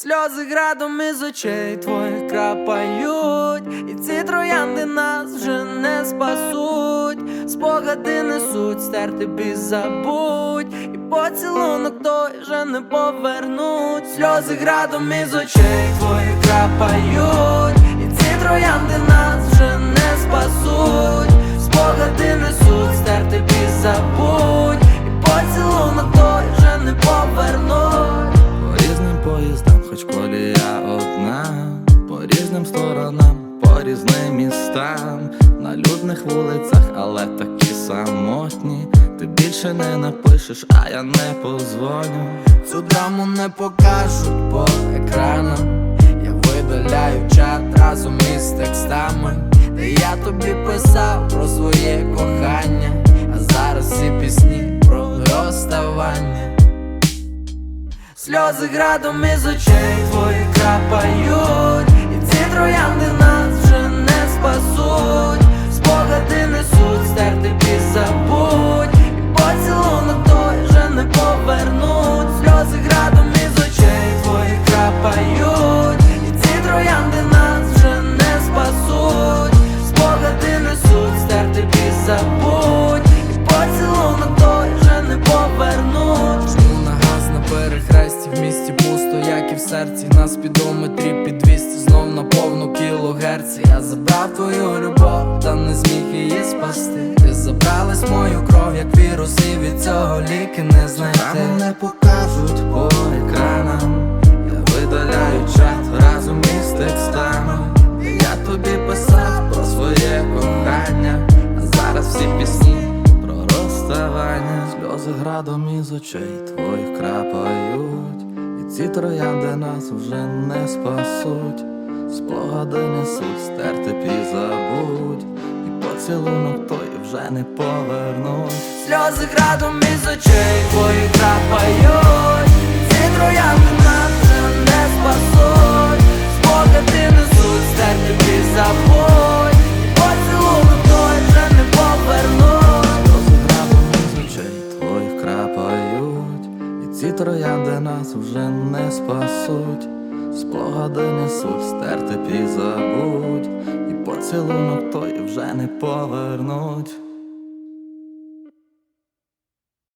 Сльози градом із очей твоїх крапають, і ці троянди нас вже не спасуть. Спогади несуть, стерти біз забудь, і поцілунок той вже не повернуть. Сльози градом із очей твоїх крапають, і ці троянди нас вже не спасуть. Спогади несуть, стерти біз забудь, і поцілунок хоч колія одна, по різним сторонам, по різним містам, на людних вулицях, але такі самотні. Ти більше не напишеш, а я не позвоню. Цю драму не покажуть по екранам. Я видаляю чат разом із текстами, де я тобі писав про своє кохання, а зараз всі пісні Сльози градом із очей твоїх крапають, серці. На спідометрі під 200 знов на повну кілогерці. Я забрав твою любов, та не зміг її спасти. Ти забралась мою кров, як вірус, і від цього ліки не знайти. Рано не покажуть по екранам. Я видаляю чат разом із текстами. Я тобі писав про своє кохання, а зараз всі пісні про розставання. Сльози градом із очей твоїх крапають, ці троянди нас вже не спасуть. Спогади несуть, стерти пізабуть, і поцілунок той вже не повернуть. Сльози градом із очей ці троянди нас вже не спасуть. Спогади несуть, стерти пізабуть, і поцілунок той вже не повернуть.